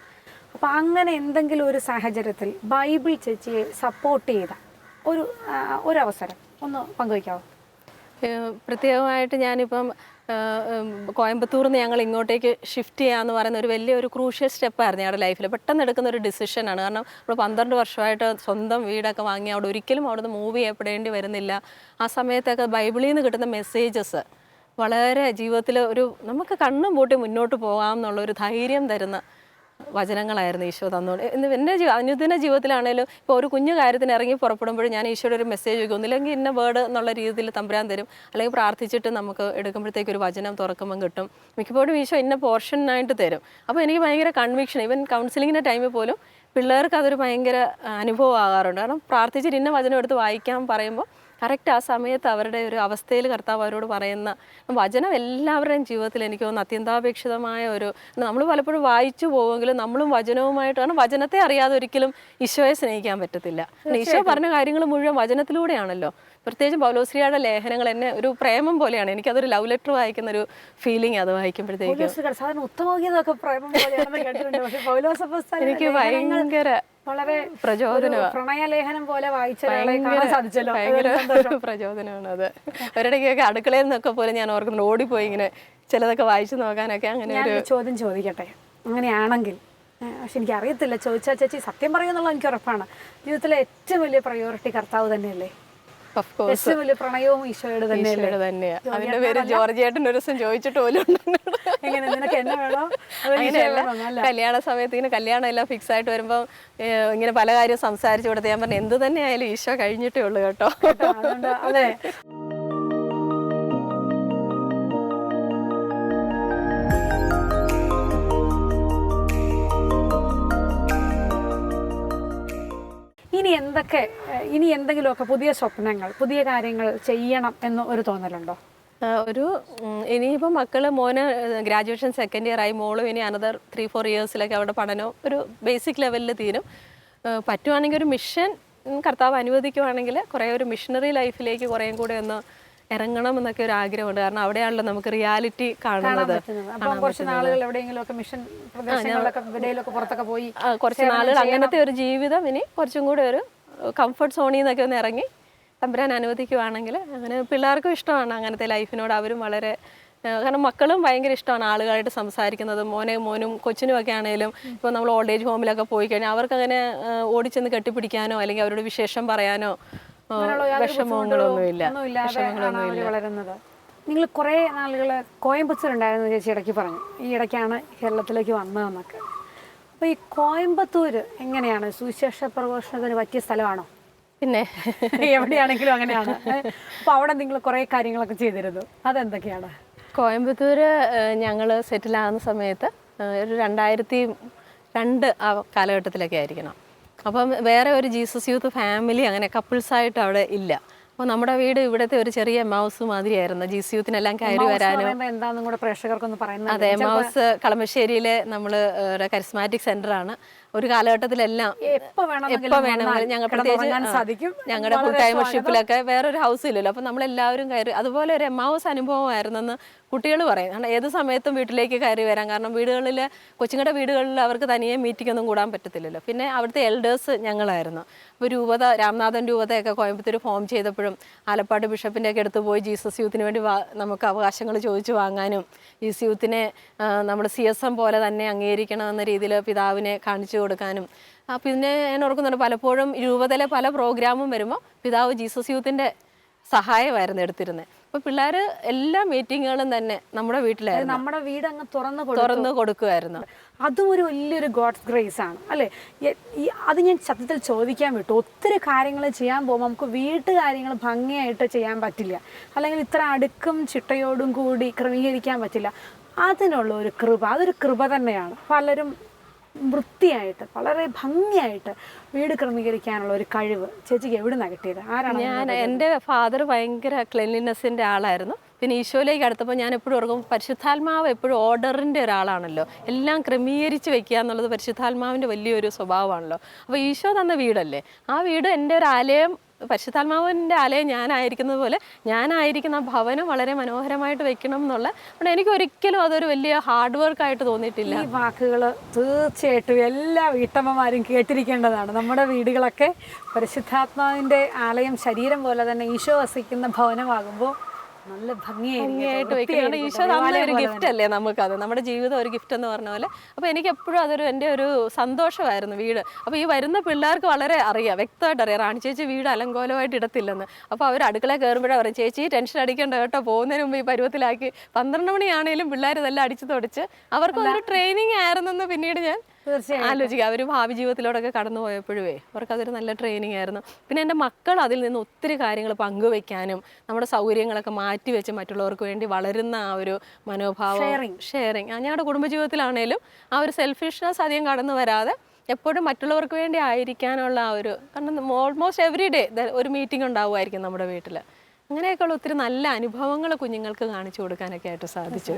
അപ്പോൾ അങ്ങനെ എന്തെങ്കിലും ഒരു സാഹചര്യത്തിൽ ബൈബിൾ ചേച്ചിയെ സപ്പോർട്ട് ചെയ്ത ഒരു ഒരവസരം ഒരു അവസരം ഒന്ന് പങ്കുവയ്ക്കാവോ പ്രത്യേകമായിട്ട് ഞാനിപ്പം കോയമ്പത്തൂർ നിന്ന് ഞങ്ങൾ ഇങ്ങോട്ടേക്ക് ഷിഫ്റ്റ് ചെയ്യാന്ന് പറയുന്ന ഒരു വലിയൊരു ക്രൂഷ്യൽ സ്റ്റെപ്പായിരുന്നു ഞങ്ങളുടെ ലൈഫിൽ പെട്ടെന്ന് എടുക്കുന്ന ഒരു ഡിസിഷനാണ് കാരണം നമ്മൾ പന്ത്രണ്ട് വർഷമായിട്ട് സ്വന്തം വീടൊക്കെ വാങ്ങി അവിടെ ഒരിക്കലും അവിടെ നിന്ന് മൂവ് ചെയ്യപ്പെടേണ്ടി വരുന്നില്ല. ആ സമയത്തൊക്കെ ബൈബിളിൽ നിന്ന് കിട്ടുന്ന മെസ്സേജസ് വളരെ ജീവിതത്തിൽ ഒരു നമുക്ക് കണ്ണും പൂട്ടി മുന്നോട്ട് പോകാം എന്നുള്ളൊരു ധൈര്യം തരുന്ന വചനങ്ങളായിരുന്നു ഈശോ ഇന്ന് എന്റെ ജീവ അനുദിന ജീവിതത്തിലാണേലും ഇപ്പോൾ ഒരു കുഞ്ഞു കാര്യത്തിന് ഇറങ്ങി പുറപ്പെടുമ്പോഴും ഞാൻ ഈശോയുടെ ഒരു മെസ്സേജ് വയ്ക്കും ഒന്നില്ലെങ്കിൽ ഇന്ന വേർഡ് എന്നുള്ള രീതിയിൽ തമ്പുരാൻ തരും. അല്ലെങ്കിൽ പ്രാർത്ഥിച്ചിട്ട് നമുക്ക് എടുക്കുമ്പോഴത്തേക്ക് ഒരു വചനം തുറക്കുമ്പം കിട്ടും. മിക്കപ്പോഴും ഈശോ ഇന്ന പോർഷനായിട്ട് തരും. അപ്പോൾ എനിക്ക് ഭയങ്കര കൺവിക്ഷൻ ഈവൻ കൗൺസിലിങ്ങിന്റെ ടൈമിൽ പോലും പിള്ളേർക്ക് അതൊരു ഭയങ്കര അനുഭവം ആകാറുണ്ട് കാരണം പ്രാർത്ഥിച്ചിട്ട് ഇന്ന വചനം എടുത്ത് വായിക്കാൻ പറയുമ്പോൾ കറക്റ്റ് ആ സമയത്ത് അവരുടെ ഒരു അവസ്ഥയിൽ കർത്താവ് അവരോട് പറയുന്ന വചനം എല്ലാവരുടെയും ജീവിതത്തിൽ എനിക്ക് തോന്നുന്നു അത്യന്താപേക്ഷിതമായ ഒരു നമ്മൾ പലപ്പോഴും വായിച്ചു പോവുമെങ്കിലും നമ്മളും വചനവുമായിട്ടാണ് വചനത്തെ അറിയാതെ ഒരിക്കലും ഈശോയെ സ്നേഹിക്കാൻ പറ്റത്തില്ല. ഈശോ പറഞ്ഞ കാര്യങ്ങൾ മുഴുവൻ വചനത്തിലൂടെയാണല്ലോ. പ്രത്യേകിച്ചും പൗലോശ്രീയുടെ ലേഖനങ്ങൾ എന്നെ ഒരു പ്രേമം പോലെയാണ്. എനിക്കതൊരു ലവ് ലെറ്റർ വായിക്കുന്ന ഒരു ഫീലിംഗ് അത് വായിക്കുമ്പോഴത്തേക്കും. എനിക്ക് ഭയങ്കര വളരെ പ്രചോദനമാ. പ്രണയലേഖനം പോലെ വായിച്ച സാധിച്ചല്ലോ. ഭയങ്കര. പ്രചോദനമാണ് അത്. ഒരിടയ്ക്കൊക്കെ അടുക്കളയിൽ നിന്നൊക്കെ പോലും ഞാൻ ഓർക്കുന്നുണ്ട് ഓടിപ്പോയി ഇങ്ങനെ ചിലതൊക്കെ വായിച്ചു നോക്കാനൊക്കെ അങ്ങനെ ഒരു ചോദ്യം ചോദിക്കട്ടെ? അങ്ങനെയാണെങ്കിൽ പക്ഷെ എനിക്ക് അറിയത്തില്ല ചോദിച്ചാൽ ചേച്ചി സത്യം പറയുമെന്നുള്ള എനിക്ക് ഉറപ്പാണ്. ജീവിതത്തിലെ ഏറ്റവും വലിയ പ്രയോറിറ്റി കർത്താവ് തന്നെയല്ലേ? ഏറ്റവും വലിയ പ്രണയവും ഈശോയുടെ ഈശോയുടെ തന്നെയാ. അതിന്റെ പേര് ജോർജിയേട്ടൻ ഒരു ദിവസം ചോദിച്ചിട്ട് പോലും. എങ്ങനെ നിനക്ക് എന്നെ വേണോ? അതോ ഈശോയെ അങ്ങനെയല്ല. വേണോ? അല്ല കല്യാണ സമയത്ത് ഇങ്ങനെ കല്യാണം എല്ലാം ഫിക്സ് ആയിട്ട് വരുമ്പോൾ ഇങ്ങനെ പല കാര്യം സംസാരിച്ചു കൊടുത്ത് ഞാൻ പറഞ്ഞു എന്ത് തന്നെ ആയാലും ഈശോ കഴിഞ്ഞിട്ടേ ഉള്ളൂ കേട്ടോ. കേട്ടോ, അതുകൊണ്ട് അതെ. ഇനി എന്തൊക്കെ ഇനി എന്തെങ്കിലുമൊക്കെ പുതിയ സ്വപ്നങ്ങൾ പുതിയ കാര്യങ്ങൾ ചെയ്യണം എന്ന് ഒരു തോന്നലുണ്ടോ? ഒരു ഇനിയിപ്പോൾ മക്കൾ മോന് ഗ്രാജുവേഷൻ സെക്കൻഡ് ഇയർ ആയി മോളും ഇനി അനദർ ത്രീ ഫോർ ഇയേഴ്സിലൊക്കെ അവിടെ പഠനം ഒരു ബേസിക് ലെവലിൽ തീരും. പറ്റുവാണെങ്കിൽ ഒരു മിഷൻ കർത്താവ് അനുവദിക്കുവാണെങ്കിൽ കുറേ ഒരു മിഷനറി ലൈഫിലേക്ക് കുറേയും കൂടെ ഒന്ന് ഇറങ്ങണം എന്നൊക്കെ ഒരു ആഗ്രഹമുണ്ട്. കാരണം അവിടെയാണല്ലോ നമുക്ക് റിയാലിറ്റി കാണുന്നത്. കുറച്ച് നാളുകൾ മിഷൻ പ്രദേശങ്ങളിലൊക്കെ പുറത്തൊക്കെ പോയി കുറച്ച് നാളുകൾ അങ്ങനത്തെ ഒരു ജീവിതം ഇനി കുറച്ചും കൂടെ ഒരു കംഫർട്ട് സോണിൽ നിന്നൊക്കെ ഒന്ന് ഇറങ്ങി തമ്പുരാൻ അനുവദിക്കുവാണെങ്കിൽ അങ്ങനെ പിള്ളേർക്കും ഇഷ്ടമാണ് അങ്ങനത്തെ ലൈഫിനോട്. അവരും വളരെ കാരണം മക്കളും ഭയങ്കര ഇഷ്ടമാണ് ആളുകളായിട്ട് സംസാരിക്കുന്നത്. മോനെ മോനും കൊച്ചിനും ഒക്കെ ആണെങ്കിലും ഇപ്പോൾ നമ്മൾ ഓൾഡ് ഏജ് ഹോമിലൊക്കെ പോയി കഴിഞ്ഞാൽ അവർക്ക് അങ്ങനെ ഓടിച്ചെന്ന് കെട്ടിപ്പിടിക്കാനോ അല്ലെങ്കിൽ അവരോട് വിശേഷം പറയാനോ വിഷമങ്ങളൊന്നുമില്ല. വളരുന്നത്. നിങ്ങൾ കുറേ നാളുകൾ കോയമ്പത്തൂർ ഉണ്ടായിരുന്നു ചേച്ചി ഇടയ്ക്ക് പറഞ്ഞു. ഈ ഇടയ്ക്കാണ് കേരളത്തിലേക്ക് വന്നതെന്നൊക്കെ. അപ്പോൾ ഈ കോയമ്പത്തൂർ എങ്ങനെയാണ്? സുവിശേഷ പ്രഘോഷണത്തിന് പറ്റിയ സ്ഥലമാണോ? പിന്നെ. എവിടെയാണെങ്കിലും അങ്ങനെയാണ്. അപ്പോൾ അവിടെ നിങ്ങൾ കുറേ കാര്യങ്ങളൊക്കെ ചെയ്തിരുന്നു. അതെന്തൊക്കെയാണ്? കോയമ്പത്തൂർ ഞങ്ങൾ സെറ്റിലാകുന്ന സമയത്ത് ഒരു രണ്ടായിരത്തി രണ്ട് ആ കാലഘട്ടത്തിലൊക്കെ ആയിരിക്കണം. അപ്പം വേറെ ഒരു ജീസസ് യൂത്ത് ഫാമിലി അങ്ങനെ കപ്പിൾസായിട്ട് അവിടെ ഇല്ല. അപ്പോൾ നമ്മുടെ വീട് ഇവിടുത്തെ ഒരു ചെറിയ മൗസ് മാതിരിയായിരുന്നു. ജീസ് യൂത്തിനെല്ലാം കയറി വരാനും പറയുമ്പോൾ എന്താണെന്നും കൂടെ പ്രേക്ഷകർക്കൊന്ന് പറയുന്നത് അതെ മൗസ് കളമശ്ശേരിയിലെ നമ്മൾ കരിസ്മാറ്റിക് സെന്ററാണ് ഒരു കാലഘട്ടത്തിലെല്ലാം എപ്പോൾ വേണമെങ്കിലും ഞങ്ങൾ പ്രത്യേകിച്ച് സാധിക്കും. ഞങ്ങളുടെ കൂട്ടായ്മ ടൈമർഷിപ്പിലൊക്കെ വേറൊരു ഹൗസ് ഇല്ലല്ലോ അപ്പം നമ്മളെല്ലാവരും കയറി അതുപോലെ ഒരു എമാവസ് അനുഭവമായിരുന്നെന്ന് കുട്ടികൾ പറയും. കാരണം ഏത് സമയത്തും വീട്ടിലേക്ക് കയറി വരാം. കാരണം വീടുകളിൽ കൊച്ചുങ്ങളുടെ വീടുകളിൽ അവർക്ക് തനിയെ മീറ്റിംഗ് ഒന്നും കൂടാൻ പറ്റത്തില്ലല്ലോ. പിന്നെ അവിടുത്തെ എൽഡേഴ്സ് ഞങ്ങളായിരുന്നു. അപ്പോൾ രൂപത രാംനാഥൻ രൂപതയൊക്കെ കോയമ്പത്തൂർ ഫോം ചെയ്തപ്പോഴും ആലപ്പാട് ബിഷപ്പിന്റെ ഒക്കെ അടുത്ത് പോയി ജീസസ് യൂത്തിന് വേണ്ടി നമുക്ക് അവകാശങ്ങൾ ചോദിച്ചു വാങ്ങാനും ജീസസ് യൂത്തിനെ നമ്മുടെ സി എസ് എം പോലെ തന്നെ അംഗീകരിക്കണം എന്ന രീതിയിൽ പിതാവിനെ കാണിച്ചു കൊടുക്കാനും. പിന്നെ ഞാൻ ഓർക്കുന്നുണ്ട് പലപ്പോഴും രൂപതയിലെ പല പ്രോഗ്രാമും വരുമ്പോൾ പിതാവ് ജീസസ് യൂത്തിന്റെ സഹായമായിരുന്നു എടുത്തിരുന്നത് അപ്പോൾ പിള്ളേർ എല്ലാ മീറ്റിങ്ങുകളും തന്നെ നമ്മുടെ വീട്ടിലായിരുന്നു. നമ്മുടെ വീട് അങ്ങ് തുറന്ന് തുറന്ന് കൊടുക്കുമായിരുന്നു അതും ഒരു വലിയൊരു ഗോഡ്സ് ഗ്രേസ് ആണ് അല്ലേ? അത് ഞാൻ സത്യത്തിൽ ചോദിക്കാൻ വിട്ടു. ഒത്തിരി കാര്യങ്ങൾ ചെയ്യാൻ പോകുമ്പോൾ നമുക്ക് വീട്ടുകാര്യങ്ങൾ ഭംഗിയായിട്ട് ചെയ്യാൻ പറ്റില്ല. അല്ലെങ്കിൽ ഇത്ര അടുക്കും ചിട്ടയോടും കൂടി ക്രമീകരിക്കാൻ പറ്റില്ല. അതിനുള്ള ഒരു കൃപ അതൊരു കൃപ തന്നെയാണ്. പലരും വൃത്തിയായിട്ട് വളരെ ഭംഗിയായിട്ട് വീട് ക്രമീകരിക്കാനുള്ള ഒരു കഴിവ് ചേച്ചിക്ക് എവിടെ നിന്നാണ് കിട്ടിയത്? ആരാണ് ഞാൻ എന്റെ ഫാദർ ഭയങ്കര ക്ലെൻലിനെസ്സിന്റെ ആളായിരുന്നു. പിന്നെ ഈശോയിലേക്ക് അടുത്തപ്പോൾ ഞാൻ എപ്പോഴും ഓർക്കും പരിശുദ്ധാത്മാവ് എപ്പോഴും ഓർഡറിന്റെ ഒരാളാണല്ലോ. എല്ലാം ക്രമീകരിച്ച് വെക്കുക എന്നുള്ളത് പരിശുദ്ധാത്മാവിന്റെ വലിയൊരു സ്വഭാവമാണല്ലോ. അപ്പോൾ ഈശോ തന്ന വീടല്ലേ? ആ വീട് എന്റെ ഒരു ആലയം പരിശുദ്ധാത്മാവിന്റെ ആലയം ഞാനായിരിക്കുന്നത് പോലെ ഞാനായിരിക്കുന്ന ഭവനം വളരെ മനോഹരമായിട്ട് വെക്കണം എന്നുള്ള എനിക്ക് ഒരിക്കലും അതൊരു വലിയ ഹാർഡ് വർക്കായിട്ട് തോന്നിയിട്ടില്ല. ഈ വാക്കുകൾ തീർച്ചയായിട്ടും എല്ലാ വീട്ടമ്മമാരും കേട്ടിരിക്കേണ്ടതാണ്. നമ്മുടെ വീടുകളൊക്കെ പരിശുദ്ധാത്മാവിന്റെ ആലയം ശരീരം പോലെ തന്നെ ഈശോ വസിക്കുന്ന ഭവനമാകുമ്പോൾ നല്ല ഭംഗിയായിട്ട് വെക്കുന്നത് ഈശോ നമ്മളെ ഒരു ഗിഫ്റ്റ് അല്ലേ നമുക്കത്? നമ്മുടെ ജീവിതം ഒരു ഗിഫ്റ്റ് എന്ന് പറഞ്ഞ പോലെ. അപ്പോൾ എനിക്ക് എപ്പോഴും അതൊരു എന്റെ ഒരു സന്തോഷമായിരുന്നു വീട്. അപ്പോൾ ഈ വരുന്ന പിള്ളേർക്ക് വളരെ അറിയാം. വ്യക്തമായിട്ട് അറിയാം. റാണി ചേച്ചി വീട് അലങ്കോലമായിട്ട് ഇടത്തില്ലെന്ന്. അപ്പോൾ അവർ അടുക്കള കയറുമ്പോഴേ പറയും ചേച്ചി ടെൻഷൻ അടിക്കേണ്ട കേട്ടോ. പോകുന്നതിന് മുമ്പ് ഈ പരുവത്തിലാക്കി പന്ത്രണ്ട് മണിയാണെങ്കിലും പിള്ളേർ ഇതെല്ലാം അടിച്ചു തുടച്ച്. അവർക്ക് ഒരു ട്രെയിനിങ് ആയിരുന്നെന്ന് പിന്നീട് ഞാൻ ആലോചിക്കുക അവർ ഭാവി ജീവിതത്തിലൂടെയൊക്കെ കടന്നു പോയപ്പോഴേ അവർക്കതൊരു നല്ല ട്രെയിനിങ് ആയിരുന്നു. പിന്നെ എന്റെ മക്കൾ അതിൽ നിന്ന് ഒത്തിരി കാര്യങ്ങൾ പങ്കുവെക്കാനും നമ്മുടെ സൗകര്യങ്ങളൊക്കെ മാറ്റിവെച്ച് മറ്റുള്ളവർക്ക് വേണ്ടി വളരുന്ന ആ ഒരു മനോഭാവം. ഷെയറിങ് ഞങ്ങളുടെ കുടുംബജീവിതത്തിലാണേലും ആ ഒരു സെൽഫിഷ്നെസ് അധികം കടന്നു വരാതെ എപ്പോഴും മറ്റുള്ളവർക്ക് വേണ്ടി ആയിരിക്കാനുള്ള ആ ഒരു കാരണം ഓൾമോസ്റ്റ് എവറി ഡേ ഒരു മീറ്റിംഗ് ഉണ്ടാവുമായിരിക്കും നമ്മുടെ വീട്ടിൽ അങ്ങനെയൊക്കെയുള്ള ഒത്തിരി നല്ല അനുഭവങ്ങൾ കുഞ്ഞുങ്ങൾക്ക് കാണിച്ചു കൊടുക്കാനൊക്കെ ആയിട്ട് സാധിച്ചു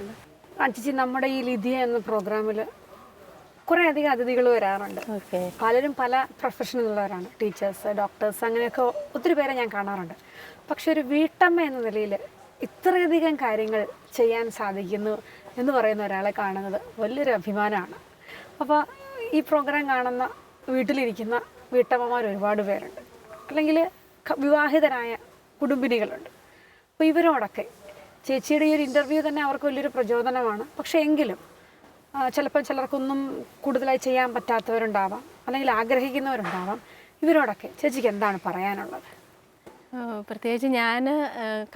ചേച്ചി നമ്മുടെ ഈ ലിധിയ എന്ന പ്രോഗ്രാമിൽ കുറേ അധികം അതിഥികൾ വരാറുണ്ട്. പലരും പല പ്രൊഫഷനിലുള്ളവരാണ് ടീച്ചേഴ്സ് ഡോക്ടേഴ്സ് അങ്ങനെയൊക്കെ ഒത്തിരി പേരെ ഞാൻ കാണാറുണ്ട്. പക്ഷെ ഒരു വീട്ടമ്മ എന്ന നിലയിൽ ഇത്രയധികം കാര്യങ്ങൾ ചെയ്യാൻ സാധിക്കുന്നു എന്ന് പറയുന്ന ഒരാളെ കാണുന്നത് വലിയൊരു അഭിമാനമാണ്. അപ്പോൾ ഈ പ്രോഗ്രാം കാണുന്ന വീട്ടിലിരിക്കുന്ന വീട്ടമ്മമാർ ഒരുപാട് പേരുണ്ട്. അല്ലെങ്കിൽ വിവാഹിതരായ കുടുംബിനികളുണ്ട്. അപ്പോൾ ഇവരോടൊക്കെ ചേച്ചിയുടെ ഈ ഒരു ഇന്റർവ്യൂ തന്നെ അവർക്ക് വലിയൊരു പ്രചോദനമാണ്. പക്ഷേ എങ്കിലും ചിലപ്പോൾ ചിലർക്കൊന്നും കൂടുതലായി ചെയ്യാൻ പറ്റാത്തവരുണ്ടാവാം. അല്ലെങ്കിൽ ആഗ്രഹിക്കുന്നവരുണ്ടാവാം. ഇവരോടൊക്കെ ചേച്ചിക്ക് എന്താണ് പറയാനുള്ളത്? പ്രത്യേകിച്ച് ഞാൻ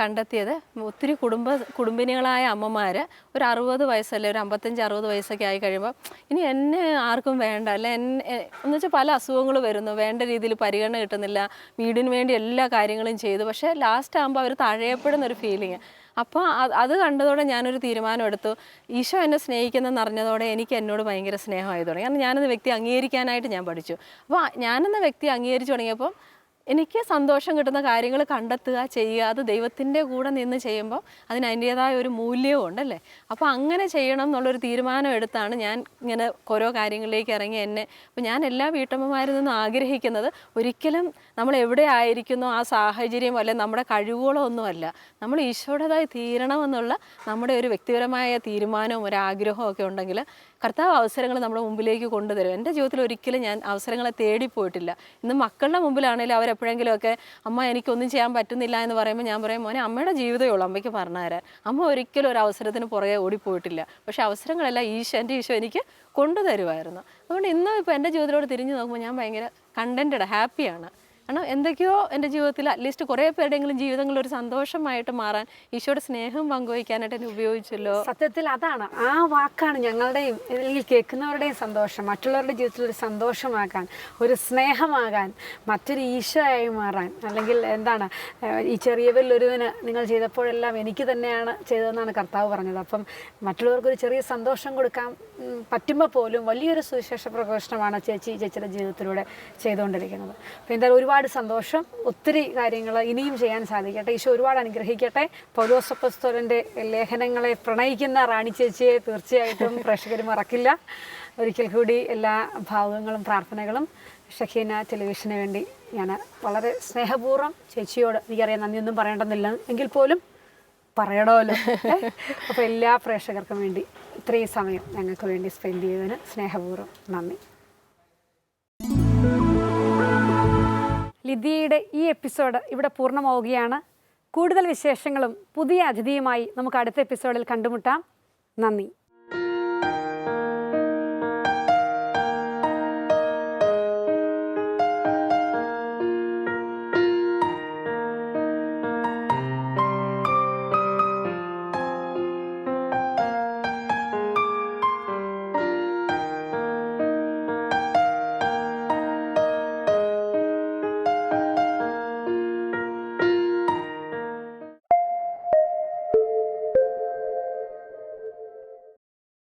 കണ്ടെത്തിയത് ഒത്തിരി കുടുംബ കുടുംബിനികളായ അമ്മമാർ ഒരു അറുപത് വയസ്സല്ലേ ഒരു അമ്പത്തഞ്ച് അറുപത് വയസ്സൊക്കെ ആയി കഴിയുമ്പോൾ ഇനി എന്നെ ആർക്കും വേണ്ട. അല്ലെ എന്നെ എന്ന് വെച്ചാൽ പല അസുഖങ്ങൾ വരുന്നു. വേണ്ട രീതിയിൽ പരിഗണന കിട്ടുന്നില്ല. വീടിന് വേണ്ടി എല്ലാ കാര്യങ്ങളും ചെയ്തു. പക്ഷേ ലാസ്റ്റ് ആകുമ്പോൾ അവർ തഴയപ്പെടുന്നൊരു ഫീലിങ് അപ്പോൾ അത് കണ്ടതോടെ ഞാനൊരു തീരുമാനം എടുത്തു ഈശോ എന്നെ സ്നേഹിക്കുന്നെന്ന് അറിഞ്ഞതോടെ എനിക്ക് എന്നോട് ഭയങ്കര സ്നേഹമായി തുടങ്ങി. കാരണം ഞാനെന്ന വ്യക്തി അംഗീകരിക്കാനായിട്ട് ഞാൻ പഠിച്ചു. അപ്പോൾ ഞാനെന്ന വ്യക്തി അംഗീകരിച്ചു തുടങ്ങിയപ്പോൾ എനിക്ക് സന്തോഷം കിട്ടുന്ന കാര്യങ്ങൾ കണ്ടെത്തുക ചെയ്യുക അത് ദൈവത്തിന്റെ കൂടെ നിന്ന് ചെയ്യുമ്പോൾ അതിന് അതിന്റേതായ ഒരു മൂല്യവും ഉണ്ടല്ലേ അപ്പോൾ അങ്ങനെ ചെയ്യണം എന്നുള്ളൊരു തീരുമാനം എടുത്താണ് ഞാൻ ഇങ്ങനെ ഓരോ കാര്യങ്ങളിലേക്ക് ഇറങ്ങി എന്നെ. അപ്പോൾ ഞാൻ എല്ലാ വീട്ടമ്മമാരിൽ നിന്നും ആഗ്രഹിക്കുന്നത് ഒരിക്കലും നമ്മൾ എവിടെ ആയിരിക്കുന്നു ആ സാഹചര്യം അല്ലെ നമ്മുടെ കഴിവുകളോ ഒന്നുമല്ല. നമ്മൾ ഈശോയുടേതായി തീരണമെന്നുള്ള നമ്മുടെ ഒരു വ്യക്തിപരമായ തീരുമാനവും ഒരു ആഗ്രഹവും ഒക്കെ ഉണ്ടെങ്കിൽ കർത്താവ് അവസരങ്ങൾ നമ്മുടെ മുമ്പിലേക്ക് കൊണ്ടുതരും. എന്റെ ജീവിതത്തിൽ ഒരിക്കലും ഞാൻ അവസരങ്ങളെ തേടി പോയിട്ടില്ല. ഇന്ന് മക്കളുടെ മുമ്പിലാണെങ്കിലും അവരെപ്പോഴെങ്കിലുമൊക്കെ അമ്മ എനിക്കൊന്നും ചെയ്യാൻ പറ്റുന്നില്ല എന്ന് പറയുമ്പോൾ ഞാൻ പറയും മോനെ അമ്മയുടെ ജീവിതമേ ഉള്ളൂ അമ്മയ്ക്ക് പറഞ്ഞു അമ്മ ഒരിക്കലും ഒരു അവസരത്തിന് പുറകെ ഓടിപ്പോയിട്ടില്ല. പക്ഷേ അവസരങ്ങളെല്ലാം ഈശോ എന്റെ ഈശോ എനിക്ക് കൊണ്ടുതരുമായിരുന്നു. അതുകൊണ്ട് ഇന്നും ഇപ്പോൾ എന്റെ ജീവിതത്തിലോട് തിരിഞ്ഞു നോക്കുമ്പോൾ ഞാൻ ഭയങ്കര കണ്ടന്റഡ് ഹാപ്പിയാണ് കാരണം എന്തൊക്കെയോ എന്റെ ജീവിതത്തിൽ അറ്റ്ലീസ്റ്റ് കുറേ പേരുടെയെങ്കിലും ജീവിതങ്ങൾ ഒരു സന്തോഷമായിട്ട് മാറാൻ ഈശോയുടെ സ്നേഹം പങ്കുവയ്ക്കാനായിട്ട് എന്നെ ഉപയോഗിച്ചല്ലോ. സത്യത്തിൽ അതാണ്. ആ വാക്കാണ് ഞങ്ങളുടെയും അല്ലെങ്കിൽ കേൾക്കുന്നവരുടെയും സന്തോഷം മറ്റുള്ളവരുടെ ജീവിതത്തിൽ ഒരു സന്തോഷമാകാൻ ഒരു സ്നേഹമാകാൻ മറ്റൊരു ഈശോയായി മാറാൻ അല്ലെങ്കിൽ എന്താണ് ഈ ചെറിയവരിൽ ഒരുവന് നിങ്ങൾ ചെയ്തപ്പോഴെല്ലാം എനിക്ക് തന്നെയാണ് ചെയ്തതെന്നാണ് കർത്താവ് പറഞ്ഞത്. അപ്പം മറ്റുള്ളവർക്ക് ഒരു ചെറിയ സന്തോഷം കൊടുക്കാൻ പറ്റുമ്പോൾ പോലും വലിയൊരു സുവിശേഷ പ്രഘോഷണമാണ് ചേച്ചി ചേച്ചിയുടെ ജീവിതത്തിലൂടെ ചെയ്തുകൊണ്ടിരിക്കുന്നത്. അപ്പോൾ എന്തായാലും ഒരുപാട് സന്തോഷം. ഒത്തിരി കാര്യങ്ങൾ ഇനിയും ചെയ്യാൻ സാധിക്കട്ടെ. ഈശോ ഒരുപാട് അനുഗ്രഹിക്കട്ടെ. പൗലോസപ്പസ്തോലന്റെ ലേഖനങ്ങളെ പ്രണയിക്കുന്ന റാണി ചേച്ചിയെ തീർച്ചയായിട്ടും പ്രേക്ഷകർ മറക്കില്ല. ഒരിക്കൽ കൂടി എല്ലാ ഭാവങ്ങളും പ്രാർത്ഥനകളും ഷഹീന ടെലിവിഷന് വേണ്ടി ഞാൻ വളരെ സ്നേഹപൂർവം ചേച്ചിയോട് എനിക്കറിയാം നന്ദിയൊന്നും പറയേണ്ടെന്നില്ല എങ്കിൽ പോലും പറയണമല്ലോ. അപ്പോൾ എല്ലാ പ്രേക്ഷകർക്കും വേണ്ടി ഇത്രയും സമയം ഞങ്ങൾക്ക് വേണ്ടി സ്പെൻഡ് ചെയ്തതിന് സ്നേഹപൂർവം നന്ദി. ലിതിയുടെ ഈ എപ്പിസോഡ് ഇവിടെ പൂർണമാവുകയാണ്. കൂടുതൽ വിശേഷങ്ങളും പുതിയ അതിഥിയുമായി നമുക്ക് അടുത്ത എപ്പിസോഡിൽ കണ്ടുമുട്ടാം. നന്ദി.